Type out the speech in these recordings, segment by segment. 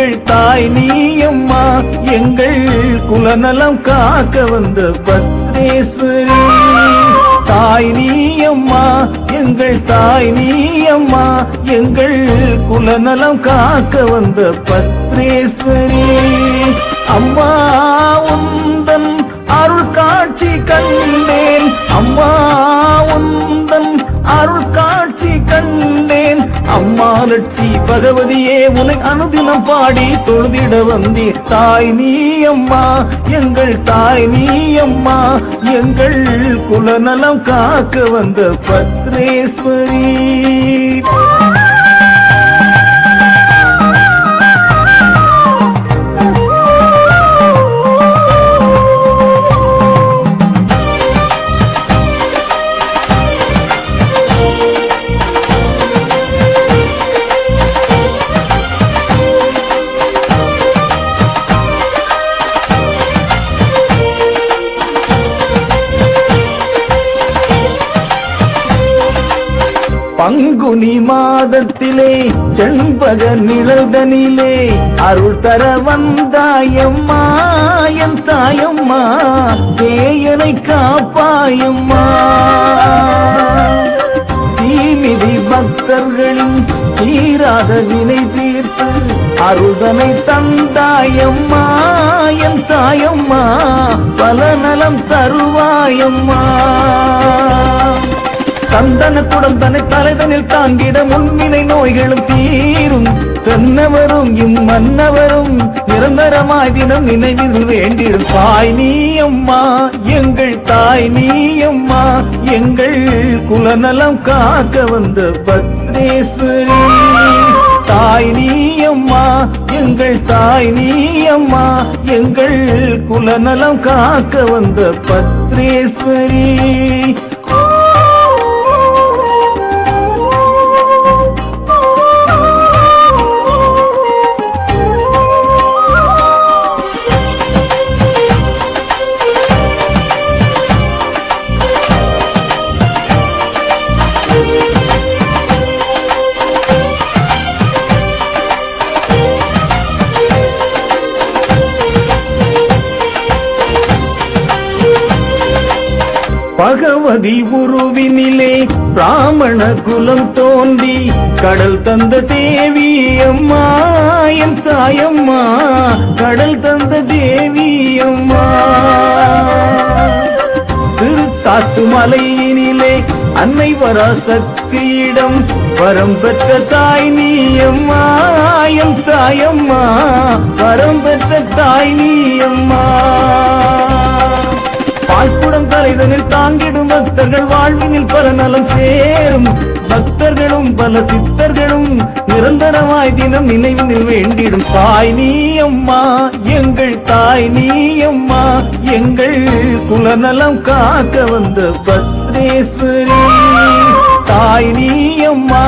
எங்கள் தாய் நீ அம்மா எங்கள் குலநலம் காக்க வந்த பத்ரேஸ்வரி தாய் நீ அம்மா எங்கள் தாய் நீ அம்மா எங்கள் குலநலம் காக்க வந்த பத்ரேஸ்வரி அம்மா உந்தன் அருள் காட்சி கண்டேன் மகாலட்சி பகவதியே உனை அனுதினம் பாடி தொழுதிட வந்தீர் தாய் நீ அம்மா எங்கள் தாய் நீ அம்மா எங்கள் குலநலம் காக்க வந்த பத்ரேஸ்வரி பங்குனி மாதத்திலே செண்பக நிழல்தனிலே அருள் தர வந்தாயம்மா என் தாயம்மா தேயனை காப்பாயம்மா. தீமிதி பக்தர்களின் தீராத வினை தீர்த்து அருள்தனை தந்தாயம்மா என் தாயம்மா பல நலம் தருவாயம்மா. சந்தனத்துடன் தன்னை தலைதனில் தாங்கிட முன்வினை நோய்களும் தீரும். கண்ணவரும் இம்மன்னவரும் நிரந்தரமாய் தினம் நினைவில் வேண்டிடும். தாய் நீ அம்மா எங்கள் தாய் நீ அம்மா எங்கள் குலநலம் காக்க வந்த பத்ரேஸ்வரி தாய் நீ அம்மா எங்கள் தாய் நீ அம்மா எங்கள் குலநலம் காக்க வந்த பத்ரேஸ்வரி பகவதி உருவினிலே பிராமண குலம் தோன்றி கடல் தந்த தேவி அம்மா என் தாயம்மா கடல் தந்த தேவி அம்மா. திருச்சாத்து மலையினிலே அன்னை வராசக்தியிடம் வரம் பெற்ற தாய் நீ அம்மா என் தாயம்மா வரம் பெற்ற தாய் நீ அம்மா. பால்குடம் தலைதனில் தாங்கிடும் பக்தர்கள் வாழ்வினில் பல நலம் சேரும். பக்தர்களும் பல சித்தர்களும் நிரந்தரமாய் தினம் நினைவினில் வேண்டிடும். தாய் நீ அம்மா எங்கள் தாய் நீ அம்மா எங்கள் குலநலம் காக்க வந்த பத்ரேஸ்வரி தாய் நீ அம்மா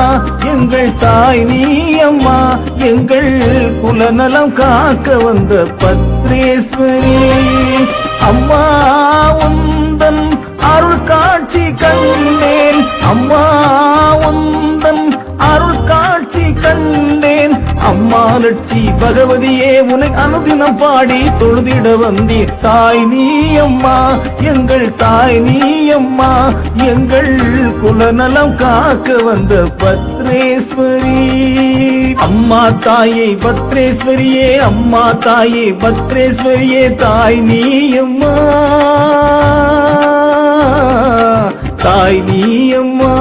எங்கள் தாய் நீ அம்மா எங்கள் குலநலம் காக்க வந்த பத்ரேஸ்வரி அம்மா உந்தன் அருள் காட்சி கண்டேன். அம்மா உந்தன் மகாலட்சி பகவதியே உனை அனுதினம் பாடி தொழுதிட வந்தீர். தாய் நீ அம்மா எங்கள் தாய் நீ அம்மா எங்கள் குலநலம் காக்க வந்த பத்ரேஸ்வரி. அம்மா தாயே பத்ரேஸ்வரியே அம்மா தாயே பத்ரேஸ்வரியே தாய் நீ அம்மா. தாய் நீ அம்மா.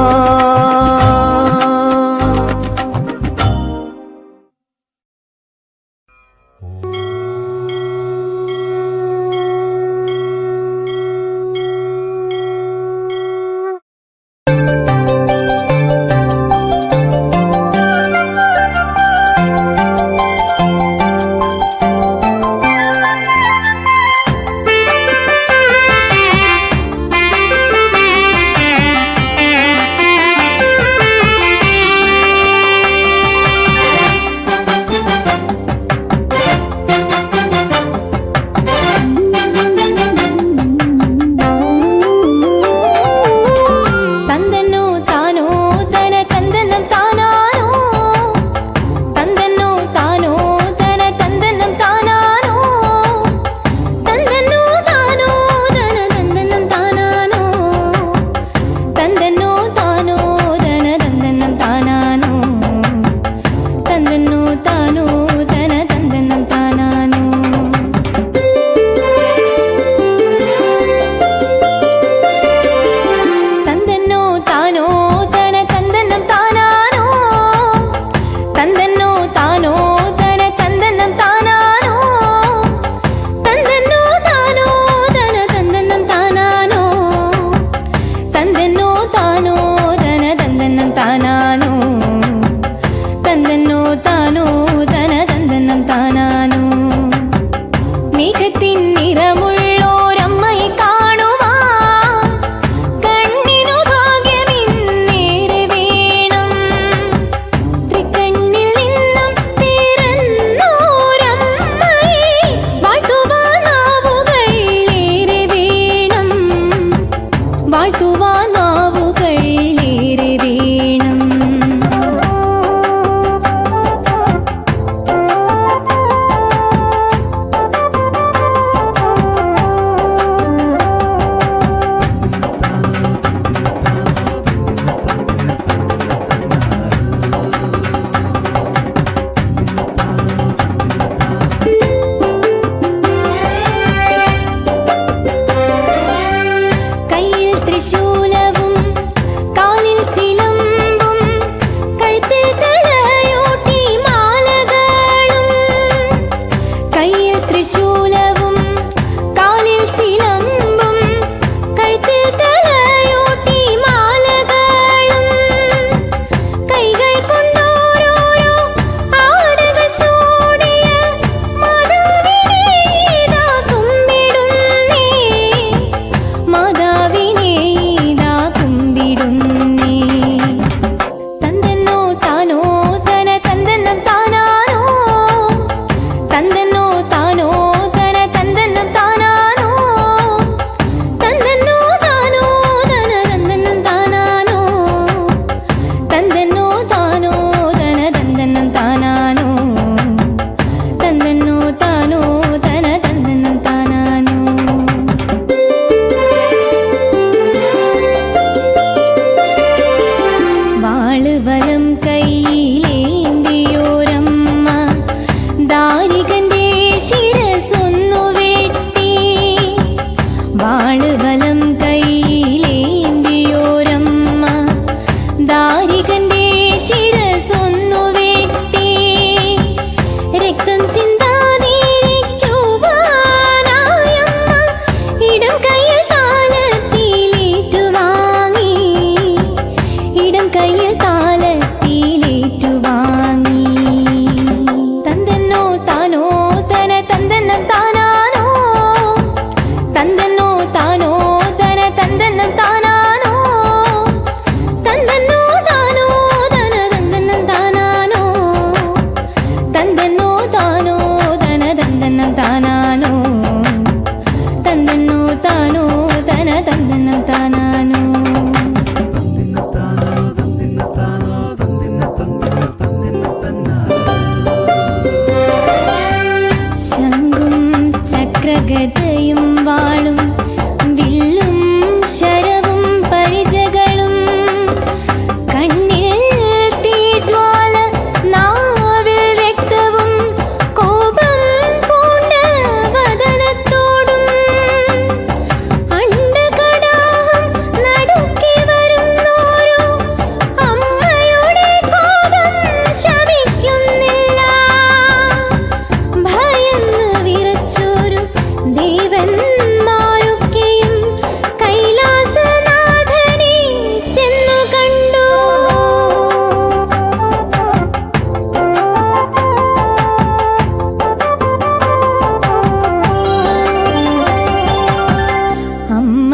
ত্রিশূল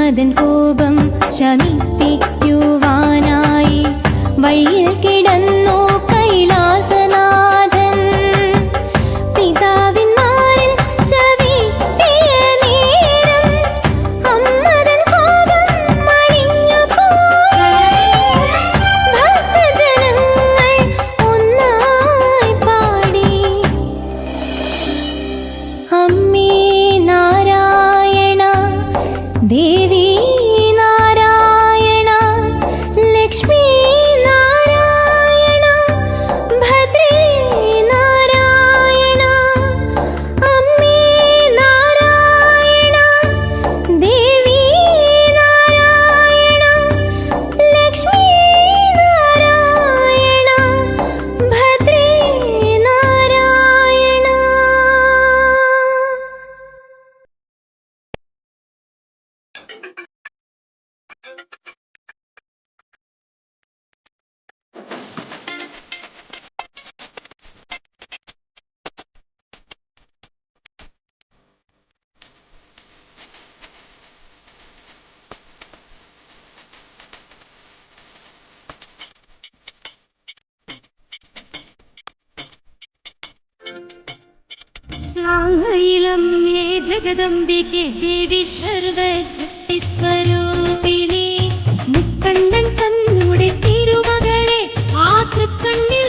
അതൻ കോപം ശമിപ്പിക്കുവാനായി വഴി സാഹയിലമ്മേ ജഗദംബികെ ദേവി സർവസ്വരൂപിണി മുക്കണ്ണൻ തന്നൂടെ തിരുമകളെ ആ തൃക്കണ്ണിൽ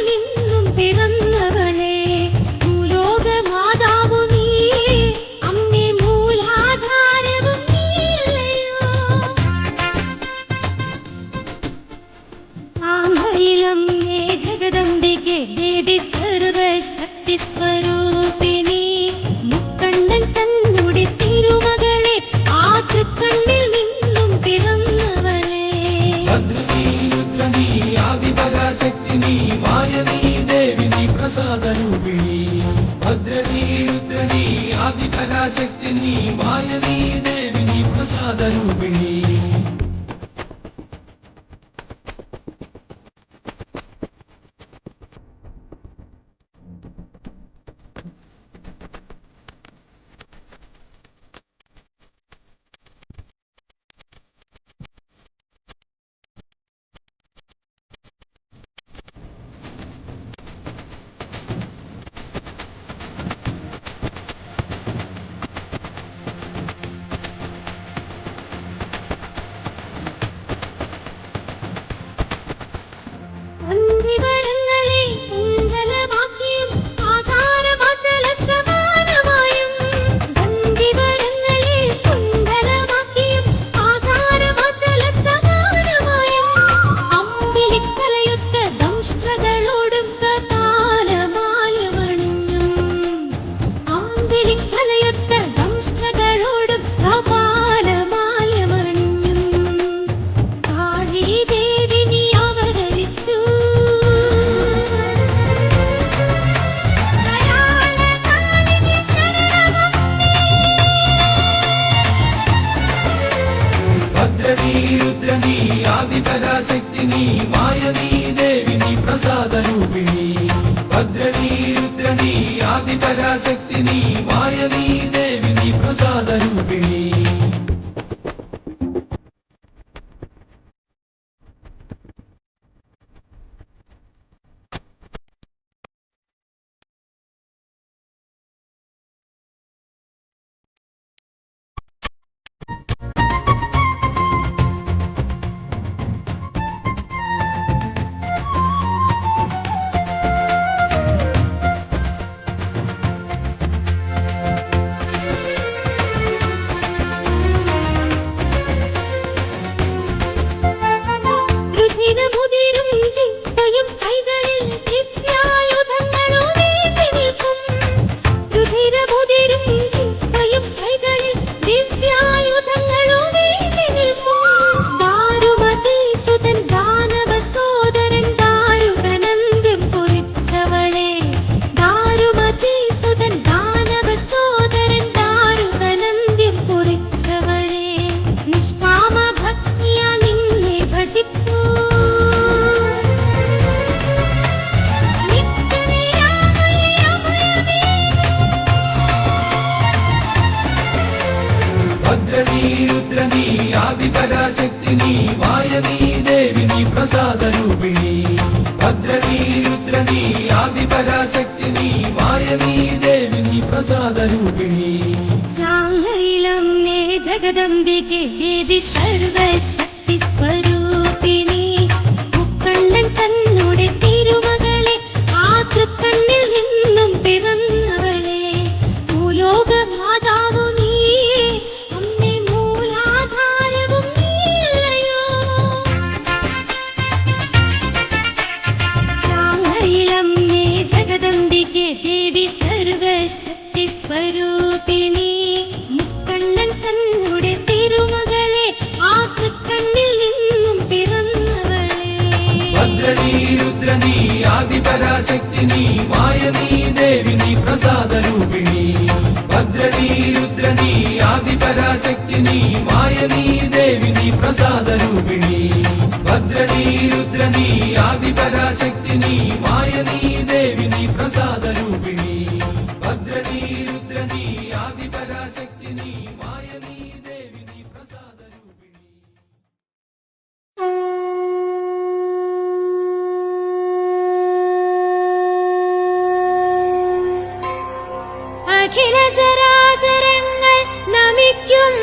నీ రుద్ర నీ ఆది పరాశక్తి నీ మాయ నీ దేవి నీ ప్రసాద రూపిణి. భద్ర నీ రుద్ర నీ ఆది పరాశక్తి నీ మాయ నీ వెంకటీ రుద్రని ఆది పరాశక్తిని వాయని దేవిని ప్రసాద రూపిణి. భద్రని రుద్రని ఆది పరాశక్తిని వాయని దేవిని ప్రసాద రూపిణి. జగదంబికే దేవి మాయనీ దేవిని ప్రసాద రూపిణి. భద్రని భద్రనీ రుద్రనీ ఆదిపరాశక్తిని మాయనీ దేవిని ప్రసాద రూపిణి. భద్రని భద్రనీ రుద్రనీ ఆదిపరాశక్తిని మాయనీ അഖില ചരാചരങ്ങൾ നമിക്കും.